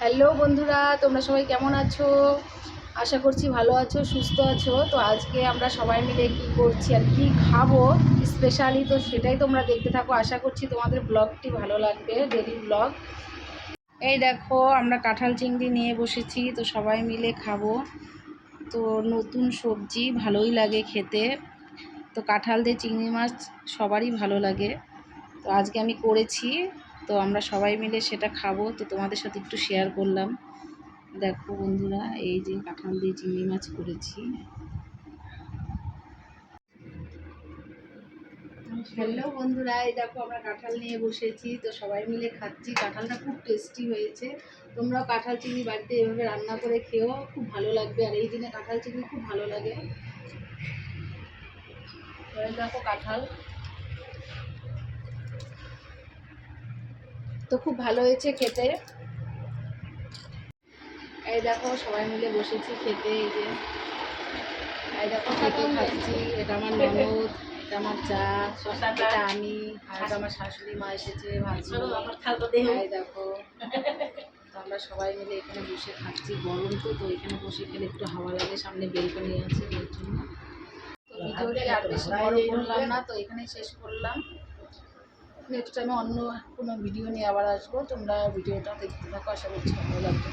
Hello বন্ধুরা, তোমরা সবাই কেমন আছো? আশা করছি ভালো আছো, সুস্থ আছো। তো আজকে আমরা সবাই মিলে কি করছি আর কি খাব স্পেশালি তো সেটাই তোমরা দেখতে থাকো। আশা করছি তোমাদের ব্লগটি ভালো লাগবে ডেলি ব্লগ এই দেখো, আমরা কাঁঠাল চিংড়ি নিয়ে বসেছি, তো সবাই মিলে খাব। তো নতুন সবজি, ভালোই লাগে খেতে। তো কাঁঠাল দিয়ে চিংড়ি মাছ সবারই ভালো লাগে। তো আজকে আমি করেছি তো আমরা সবাই মিলে সেটা খাব। তো তোমাদের সাথে একটু শেয়ার করলাম। দেখো বন্ধুরা, এই যে কাঁঠাল দিয়ে চিংড়ি মাছ করেছি। হ্যালো বন্ধুরা, এই দেখো আমরা কাঁঠাল নিয়ে বসেছি। তো সবাই মিলে খাচ্ছি। কাঁঠালটা খুব টেস্টি হয়েছে। তোমরাও কাঁঠাল চিংড়ি বাড়িতে এভাবে রান্না করে খেও খুব ভালো লাগবে। আর এই দিনে কাঁঠাল চিংড়ি খুব ভালো লাগে। দেখো কাঁঠাল। তো খুব ভালো হয়েছে খেতে। এই দেখো সবাই মিলে বসেছি খেতে এই যে। এই দেখো খেতে খাচ্ছি এটা আমার ননদ এটা আমার চা এটা আমি আর আমার শাশুড়ি মা এসেছে এই দেখো। আমরা সবাই মিলে এখানে বসে খাচ্ছি গরম তো তো এখানে বসে খেলে একটু হাওয়া লাগে সামনে বেলকনি আছে এর জন্য। তো ভিডিওটি আর বেশি বড় করলাম না তো এখানেই শেষ করলাম। নেক্সট টাইমে অন্য কোনো ভিডিও নিয়ে আবার আসব। তোমরা ভিডিওটা দেখতে থাকো, আশা করছি ভালো লাগবে।